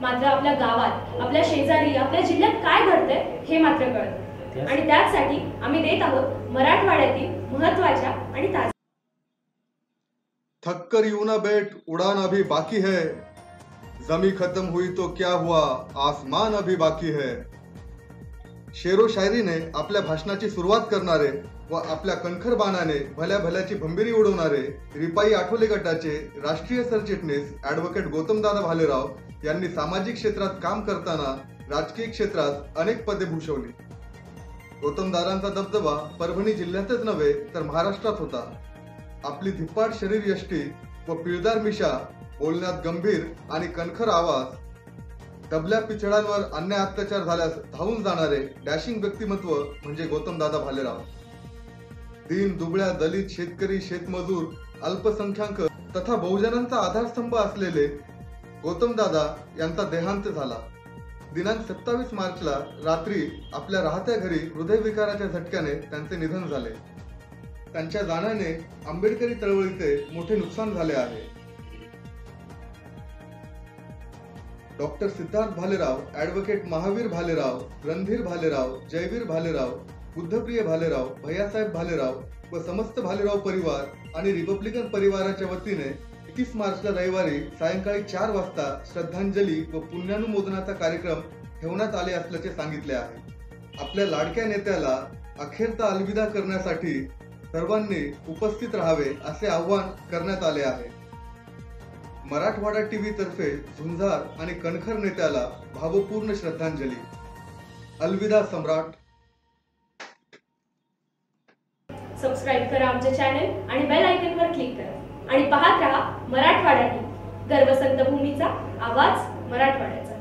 मात्र आपल्या गावात आपल्या शेजारी आपल्या जिल्ह्यात काय घडतंय हे मात्र कळत आणि त्याचसाठी आम्ही देत आहोत मराठवाड्यातील महत्त्वाच्या आणि ताज्या थक कर यूं ना बैठ उड़ान अभी बाकी है. जमी खत्म हुई तो क्या हुआ? आसमान अभी बाकी है. शेरो शायरीने आपल्या भाषणाची सुरुवात करणारे व आपल्या कणखर बाणाने भल्या भल्याची भंबिरी उडवणारे रिपाई आठवले गटाचे राष्ट्रीय सरचिटणीस ॲडव्होकेट गौतमदादा भालेराव यांनी सामाजिक क्षेत्रात काम करताना राजकीय क्षेत्रात अनेक पदे भूषवली. गौतमदारांचा दबदबा परभणी जिल्ह्यातच नव्हे तर महाराष्ट्रात होता. आपली धिप्पाड शरीर यष्टी व पिळदार मिशा बोलण्यात गंभीर आणि कणखर आवाज दबल्या पिछडांवर अन्याय अत्याचार झाल्यास धावून जाणारे डॅशिंग व्यक्तिमत्व म्हणजे गौतमदादा भालेराव. दीन दुबळ्या दलित शेतकरी शेतमजूर अल्पसंख्याक तथा बहुजनांचा आधारस्तंभ असलेले गौतमदादा यांचा देहांत झाला. दिनांक सत्तावीस मार्चला रात्री आपल्या राहत्या घरी हृदयविकाराच्या झटक्याने त्यांचे निधन झाले. त्यांच्या जाण्याने आंबेडकरी चळवळीचे मोठे नुकसान झाले आहे. डॉक्टर सिद्धार्थ भालेराव ॲडव्होकेट महावीर भालेराव रणधीर भालेराव जयवीर भालेराव बुद्धप्रिय भालेराव भैयासाहेब भालेराव व समस्त भालेराव परिवार आणि रिपब्लिकन परिवाराच्या वतीने एकतीस मार्चला रविवारी सायंकाळी चार वाजता श्रद्धांजली व पुण्यानुमोदनाचा कार्यक्रम ठेवण्यात आले असल्याचे सांगितले आहे. आपल्या लाडक्या नेत्याला अखेरचा अलविदा करण्यासाठी सर्वांनी उपस्थित राहावे असे आवाहन करण्यात आले आहे. मराठवाडा टीव्ही तर्फे झुंजार आणि कणखर नेत्याला भावपूर्ण श्रद्धांजली. अलविदा सम्राट. सबस्क्राईब करा आमचे चॅनल आणि बेल आयकॉनवर क्लिक करा. आणि पाहत राहा मराठवाडा टीव्ही. गर्वसंत भूमीचा आवाज मराठवाड्याचा.